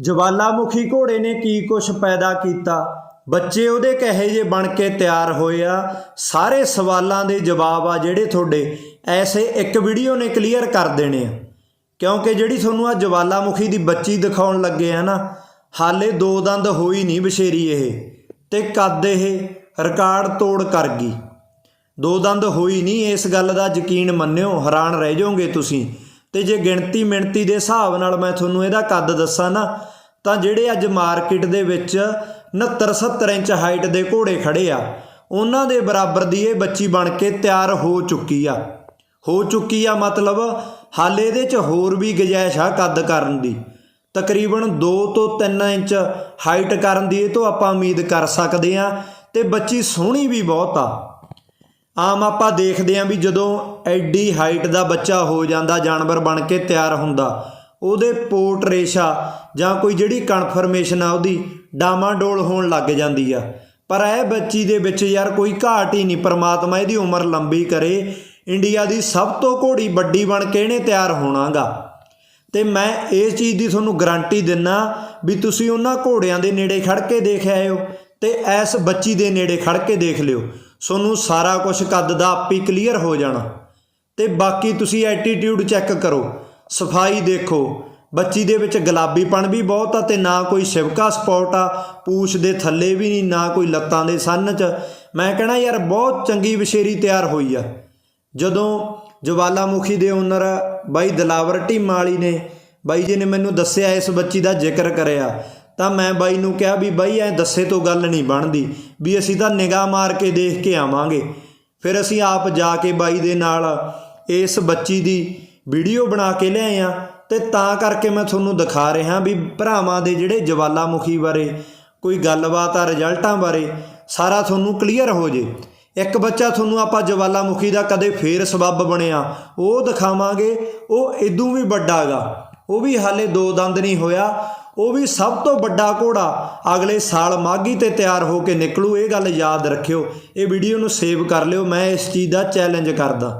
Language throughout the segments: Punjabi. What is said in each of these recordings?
ਜਵਾਲਾਮੁਖੀ ਘੋੜੇ ਨੇ ਕੀ ਕੁਛ ਪੈਦਾ ਕੀਤਾ? ਬੱਚੇ ਉਹਦੇ ਕਹੇ ਜੇ ਬਣ ਕੇ ਤਿਆਰ ਹੋਏ ਆ? ਸਾਰੇ ਸਵਾਲਾਂ ਦੇ ਜਵਾਬ ਆ ਜਿਹੜੇ ਤੁਹਾਡੇ। ਐਸੇ ਇੱਕ ਵੀਡੀਓ ਨੇ ਕਲੀਅਰ ਕਰ ਦੇਣੇ ਆ। ਕਿਉਂਕਿ ਜਿਹੜੀ ਤੁਹਾਨੂੰ ਆ ਜਵਾਲਾਮੁਖੀ ਦੀ ਬੱਚੀ ਦਿਖਾਉਣ ਲੱਗੇ ਆ ਨਾ, ਹਾਲੇ ਦੋ ਦੰਦ ਹੋਈ ਨਹੀਂ ਬਸ਼ੇਰੀ ਇਹ। ਤੇ ਕੱਦ ਇਹ ਰਿਕਾਰਡ ਤੋੜ ਕਰ ਗਈ। ਦੋ ਦੰਦ ਹੋਈ ਨਹੀਂ, ਇਸ ਗੱਲ ਦਾ ਯਕੀਨ ਮੰਨਿਓ, ਹੈਰਾਨ ਰਹਿ ਜਾਓਗੇ ਤੁਸੀਂ। ਤੇ ਜੇ ਗਿਣਤੀ ਮਿਣਤੀ ਦੇ ਹਿਸਾਬ ਨਾਲ ਮੈਂ ਤੁਹਾਨੂੰ ਇਹਦਾ ਕੱਦ ਦੱਸਾਂ ਨਾ, ਤਾਂ ਜਿਹੜੇ ਅੱਜ ਮਾਰਕੀਟ ਦੇ ਵਿੱਚ 69 70 ਇੰਚ ਹਾਈਟ ਦੇ ਘੋੜੇ ਖੜੇ ਆ, ਉਹਨਾਂ ਦੇ ਬਰਾਬਰ ਦੀ ਇਹ ਬੱਚੀ ਬਣ ਕੇ ਤਿਆਰ ਹੋ ਚੁੱਕੀ ਆ। ਹੋ ਚੁੱਕੀ ਆ ਮਤਲਬ ਹਾਲੇ ਇਹਦੇ 'ਚ ਹੋਰ ਵੀ ਗੁੰਜਾਇਸ਼ ਆ ਕੱਦ ਕਰਨ ਦੀ। ਤਕਰੀਬਨ 2 ਤੋਂ 3 ਇੰਚ ਹਾਈਟ ਕਰਨ ਦੀ ਇਹ ਤੋਂ ਆਪਾਂ ਉਮੀਦ ਕਰ ਸਕਦੇ ਆ, ਤੇ ਬੱਚੀ ਸੋਹਣੀ ਵੀ ਬਹੁਤ ਆ। ਆਮ ਆਪਾਂ ਦੇਖਦੇ ਆਂ ਵੀ ਜਦੋਂ ਐਡੀ ਹਾਈਟ ਦਾ ਬੱਚਾ ਹੋ ਜਾਂਦਾ, ਜਾਨਵਰ ਬਣ ਕੇ ਤਿਆਰ ਹੁੰਦਾ। ਉਹਦੇ ਪੋਟ ਰੇਸ਼ਾ ਜਾਂ ਕੋਈ ਜਿਹੜੀ ਕਨਫਰਮੇਸ਼ਨ ਆ, ਉਹਦੀ ਡਾਮਾਡੋਲ ਹੋਣ ਲੱਗ ਜਾਂਦੀ ਆ। ਪਰ ਇਹ ਬੱਚੀ ਦੇ ਵਿੱਚ ਯਾਰ ਕੋਈ ਘਾਟ ਹੀ ਨਹੀਂ, ਪ੍ਰਮਾਤਮਾ ਇਹਦੀ ਉਮਰ ਲੰਬੀ ਕਰੇ। ਇੰਡੀਆ ਦੀ ਸਭ ਤੋਂ ਘੋੜੀ ਵੱਡੀ ਬਣ ਕੇ ਇਹਨੇ ਤਿਆਰ ਹੋਣਾਗਾ। ਤੇ ਮੈਂ ਇਸ ਚੀਜ਼ ਦੀ ਤੁਹਾਨੂੰ ਗਾਰੰਟੀ ਦਿੰਨਾ ਵੀ ਤੁਸੀਂ ਉਹਨਾਂ ਘੋੜਿਆਂ ਦੇ ਨੇੜੇ ਖੜ ਕੇ ਦੇਖ ਆਇਓ ਤੇ ਇਸ ਬੱਚੀ ਦੇ ਨੇੜੇ ਖੜ ਕੇ ਦੇਖ ਲਿਓ। ਤੁਹਾਨੂੰ ਸਾਰਾ ਕੁਝ ਕੱਦ ਦਾ ਆਪੀ ਕਲੀਅਰ ਹੋ ਜਾਣਾ। ਤੇ ਬਾਕੀ ਤੁਸੀਂ ਐਟੀਟਿਊਡ ਚੈੱਕ ਕਰੋ। ਸਫ਼ਾਈ ਦੇਖੋ। ਬੱਚੀ ਦੇ ਵਿੱਚ ਗੁਲਾਬੀਪਣ ਵੀ ਬਹੁਤ ਆ ਤੇ ਨਾ ਕੋਈ ਸ਼ਿਵਕਾ ਸਪੌਟ ਆ। ਪੂਛ ਦੇ ਥੱਲੇ ਵੀ ਨਹੀਂ, ਨਾ ਕੋਈ ਲੱਤਾਂ ਦੇ ਸੰਨ ਚ। ਮੈਂ ਕਹਣਾ ਯਾਰ, ਬਹੁਤ ਚੰਗੀ ਵਿਸ਼ੇਰੀ ਤਿਆਰ ਹੋਈ ਆ। ਜਦੋਂ ਜਵਾਲਾਮੁਖੀ ਦੇ ਓਨਰ ਬਾਈ ਦਲਾਵਰ ਢੀਮਾ ਵਾਲੀ ਨੇ, ਬਾਈ ਜੀ ਨੇ ਮੈਨੂੰ ਦੱਸਿਆ ਇਸ ਬੱਚੀ ਦਾ ਜ਼ਿਕਰ ਕਰਿਆ। ਤਾਂ ਮੈਂ ਬਾਈ ਨੂੰ ਕਿਹਾ ਵੀ ਬਾਈ, ਐ ਦੱਸੇ ਤੋਂ ਗੱਲ ਨਹੀਂ ਬਣਦੀ ਵੀ ਅਸੀਂ ਤਾਂ ਨਿਗਾਹ ਮਾਰ ਕੇ ਦੇਖ ਕੇ ਆਵਾਂਗੇ। ਫਿਰ ਅਸੀਂ ਆਪ ਜਾ ਕੇ ਬਾਈ ਦੇ ਨਾਲ ਇਸ ਬੱਚੀ ਦੀ ਵੀਡੀਓ ਬਣਾ ਕੇ ਲਿਆਏ ਆ ਤੇ ਤਾਂ ਕਰਕੇ ਮੈਂ ਤੁਹਾਨੂੰ ਦਿਖਾ ਰਿਹਾ ਵੀ ਭਰਾਵਾਂ ਦੇ ਜਿਹੜੇ ਜਵਾਲਾਮੁਖੀ ਬਾਰੇ, ਕੋਈ ਗੱਲਬਾਤ ਆ ਰਿਜ਼ਲਟਾਂ ਬਾਰੇ, ਸਾਰਾ ਤੁਹਾਨੂੰ ਕਲੀਅਰ ਹੋ ਜੇ। ਇੱਕ ਬੱਚਾ ਤੁਹਾਨੂੰ ਆਪਾਂ ਜਵਾਲਾਮੁਖੀ ਦਾ ਕਦੇ ਫੇਰ ਸਬੱਬ ਬਣਿਆ, ਉਹ ਦਿਖਾਵਾਂਗੇ, ਉਹ ਇਦੋਂ ਵੀ ਵੱਡਾਗਾ ਉਹ ਵੀ ਹਾਲੇ ਦੋ ਦੰਦ ਨਹੀਂ ਹੋਇਆ, ਉਹ ਵੀ ਸਭ ਤੋਂ ਵੱਡਾ ਘੋੜਾ ਅਗਲੇ ਸਾਲ ਮਾਗੀ ਤੇ ਤਿਆਰ ਹੋ ਕੇ ਨਿਕਲੂ, ਇਹ ਗੱਲ ਯਾਦ ਰੱਖਿਓ। ਇਹ ਵੀਡੀਓ ਨੂੰ ਸੇਵ ਕਰ ਲਿਓ, ਮੈਂ ਇਸ ਚੀਜ਼ ਦਾ ਚੈਲੰਜ ਕਰਦਾ।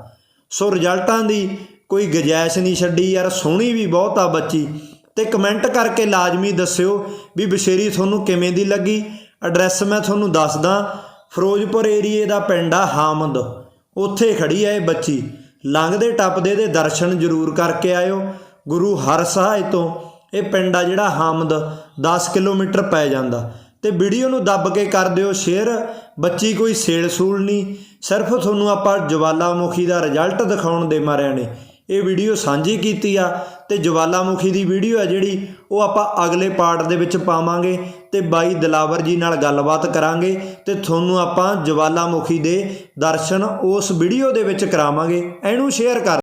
ਸੋ ਰਿਜ਼ਲਟਾਂ ਦੀ ਕੋਈ ਗੁੰਜਾਇਸ਼ ਨਹੀਂ ਛੱਡੀ। ਯਾਰ ਸੋਹਣੀ ਵੀ ਬਹੁਤ ਆ ਬੱਚੀ। ਤੇ ਕਮੈਂਟ ਕਰਕੇ ਲਾਜ਼ਮੀ ਦੱਸਿਓ ਵੀ ਬਸ਼ੇਰੀ ਤੁਹਾਨੂੰ ਕਿਵੇਂ ਦੀ ਲੱਗੀ। ਐਡਰੈਸ ਮੈਂ ਤੁਹਾਨੂੰ ਦੱਸਦਾ। ਫਿਰੋਜ਼ਪੁਰ ਏਰੀਏ ਦਾ ਪਿੰਡ ਆ ਹਾਮਦ। ਉੱਥੇ ਖੜੀ ਆ ਇਹ ਬੱਚੀ। ਲੰਘਦੇ ਟੱਪਦੇ ਦੇ ਦਰਸ਼ਨ ਜ਼ਰੂਰ ਕਰਕੇ ਆਇਓ। ਗੁਰੂ ਹਰ ਸਹਾਇ ਤੋਂ। ਇਹ ਪਿੰਡ ਆ ਜਿਹੜਾ ਹਾਮਦ 10 ਕਿਲੋਮੀਟਰ ਪੈ ਜਾਂਦਾ। ਤੇ ਵੀਡੀਓ ਨੂੰ ਦੱਬ ਕੇ ਕਰ ਦਿਓ ਸ਼ੇਅਰ ਬੱਚੀ ਕੋਈ ਸੇਲ ਸੂਲ ਨਹੀਂ। ਸਿਰਫ ਤੁਹਾਨੂੰ ਆਪਾਂ ਜਵਾਲਾਮੁਖੀ ਦਾ ਰਿਜ਼ਲਟ ਦਿਖਾਉਣ ਦੇ ਮਾਰਿਆਂ ਨੇ। ਇਹ ਵੀਡੀਓ ਸਾਂਝੀ ਕੀਤੀ ਆ ਤੇ ਜਵਾਲਾਮੁਖੀ ਦੀ ਵੀਡੀਓ ਆ ਜਿਹੜੀ, ਉਹ ਆਪਾਂ ਅਗਲੇ ਪਾਰਟ ਦੇ ਵਿੱਚ ਪਾਵਾਂਗੇ ਤੇ ਬਾਈ ਦਲਾਵਰ ਜੀ ਨਾਲ ਗੱਲਬਾਤ ਕਰਾਂਗੇ ਤੇ ਤੁਹਾਨੂੰ ਆਪਾਂ ਜਵਾਲਾਮੁਖੀ ਦੇ ਦਰਸ਼ਨ ਉਸ ਵੀਡੀਓ ਦੇ ਵਿੱਚ ਕਰਾਵਾਂਗੇ। ਇਹਨੂੰ ਸ਼ੇਅਰ ਕਰ